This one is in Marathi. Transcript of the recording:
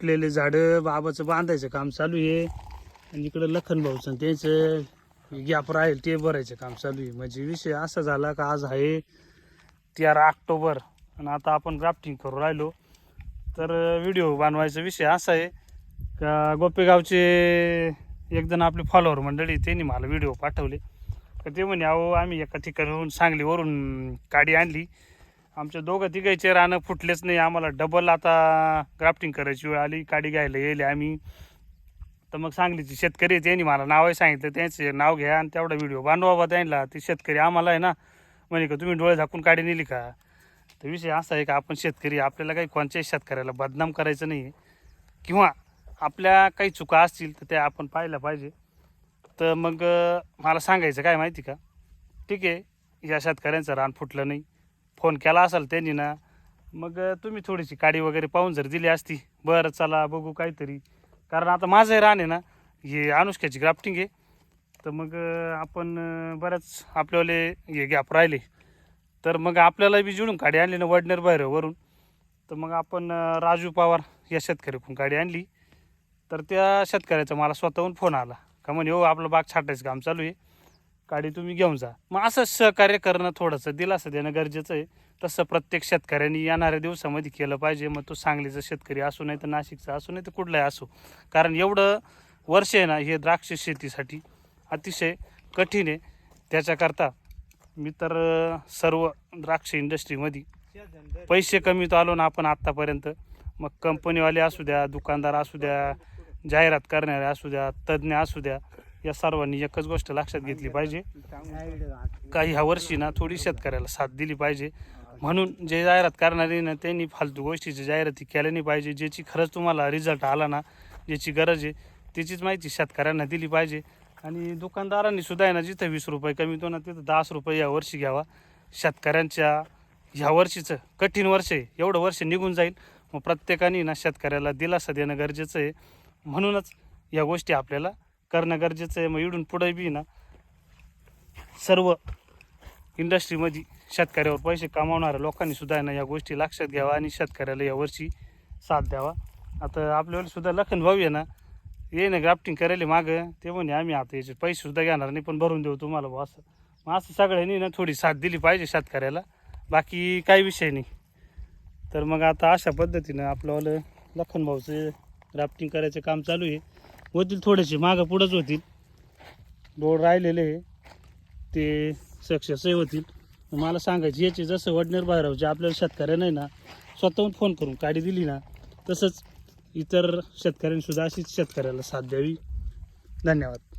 फुटलेले झाडं बाबाचं बांधायचं काम चालू आहे. आणि इकडं लखन भाऊचं त्यांचं गॅप राहील ते भरायचं काम चालू आहे. म्हणजे विषय असा झाला का आज आहे तेरा ऑक्टोबर आणि आता आपण ग्राफ्टिंग करू राहिलो. तर व्हिडिओ बनवायचा विषय असा आहे का गोपेगावचे एक आपले फॉलोअर मंडळी त्यांनी मला व्हिडिओ पाठवले. तर ते म्हणे अहो आम्ही एका ठिकाणाहून सांगलीवरून गाडी आणली. आमच्या दोघं तिघायचे रानं फुटलेच नाही. आम्हाला डबल आता ग्राफ्टिंग करायची वेळ आली काडी घ्यायला येईल आम्ही. तर मग सांगलीचे शेतकरी त्यांनी मला नावही सांगितलं त्यांचे नाव घ्या आणि तेवढा व्हिडिओ बांधवा त्यांना. ते शेतकरी आम्हाला आहे ना म्हणे का तुम्ही डोळे झाकून काढी नेली का? तर विषय असा आहे का आपण शेतकरी आपल्याला काही कोणत्याही शेतकऱ्याला बदनाम करायचं नाही. आहे किंवा आपल्या काही चुका असतील तर त्या आपण पाहिल्या पाहिजे. तर मग मला सांगायचं काय माहिती का? ठीक आहे या शेतकऱ्यांचं रान फुटलं नाही. फोन केला असाल त्यांनी ना मग तुम्ही थोडीशी काडी वगैरे पाहून जर दिली असती बरं चला बघू काहीतरी. कारण आता माझं रान आहे ना हे अनुष्काची ग्राफ्टिंग आहे. तर मग आपण बरंच बऱ्याच आपल्यावाले हे गॅप राहिले. तर मग आपल्याला बी जुळून गाडी आणली ना वडनेर बाहेर वरून. तर मग आपण राजू पवार या शेतकऱ्याकडून गाडी आणली. तर त्या शेतकऱ्याचा मला स्वतःहून फोन आला. का म्हणे हो आपलं बाग छाटायचं काम चालू आहे. गाडी तुम्ही घेऊन जा. मग असं सहकार्य करणं थोडंसं दिलासं देणं गरजेचं आहे. तसं प्रत्येक शेतकऱ्यांनी येणाऱ्या दिवसामध्ये केलं पाहिजे. मग तो सांगलीचा शेतकरी असू नाही तर नाशिकचा असू नाही तर कुठलाही असो. कारण एवढं वर्ष आहे ना हे द्राक्ष शेतीसाठी अतिशय कठीण आहे. त्याच्याकरता मी तर सर्व द्राक्ष इंडस्ट्रीमध्ये पैसे कमी तर आलो ना आपण आत्तापर्यंत. मग कंपनीवाले असू द्या दुकानदार असू द्या जाहिरात करणारे असू द्या तज्ज्ञ असू द्या या सर्वांनी एकच गोष्ट लक्षात घेतली पाहिजे. काही ह्या वर्षी ना थोडी शेतकऱ्याला साथ दिली पाहिजे. म्हणून जे जाहिरात करणारे ना त्यांनी फालतू गोष्टीची जाहिराती केल्या नाही पाहिजे. ज्याची खरंच तुम्हाला रिझल्ट आला ना ज्याची गरज आहे त्याचीच माहिती शेतकऱ्यांना दिली पाहिजे. आणि दुकानदारांनी सुद्धा आहे ना जिथं वीस रुपये कमीतो ना तिथं दहाच रुपये या वर्षी घ्यावा. शेतकऱ्यांच्या ह्या वर्षीचं कठीण वर्ष आहे. एवढं वर्ष निघून जाईल. मग प्रत्येकाने ना शेतकऱ्याला दिलासा देणं गरजेचं आहे. म्हणूनच या गोष्टी आपल्याला करणं गरजेचं आहे. मग इडून पुढे बी ना सर्व इंडस्ट्रीमध्ये शेतकऱ्यावर पैसे कमावणाऱ्या लोकांनी सुद्धा आहे ना या गोष्टी लक्षात घ्यावा आणि शेतकऱ्याला यावर्षी साथ द्यावा. आता आपल्यावर सुद्धा लखन भाऊ आहे ना ये ना ग्राफ्टिंग करायला मागं. ते म्हणे आम्ही आता याचे पैसे सुद्धा घेणार नाही पण भरून देऊ तुम्हाला बुवा असं. मग असं सगळ्यांनी ना थोडी साथ दिली पाहिजे शेतकऱ्याला. बाकी काही विषय नाही. तर मग आता अशा पद्धतीनं आपल्यावालं लखन भाऊचं ग्राफ्टिंग करायचं काम चालू आहे. होतील थोडेसे मागं पुढंच होतील. रोड राहिलेले ते सक्सेसही होतील. मला सांगायचे याचे जसं वडनेर बाहेरचे आपल्याला शेतकऱ्यांना आहे ना स्वतःहून फोन करून काडी दिली ना तसंच इतर शेतकऱ्यांनीसुद्धा अशीच शेतकऱ्याला साथ द्यावी. धन्यवाद.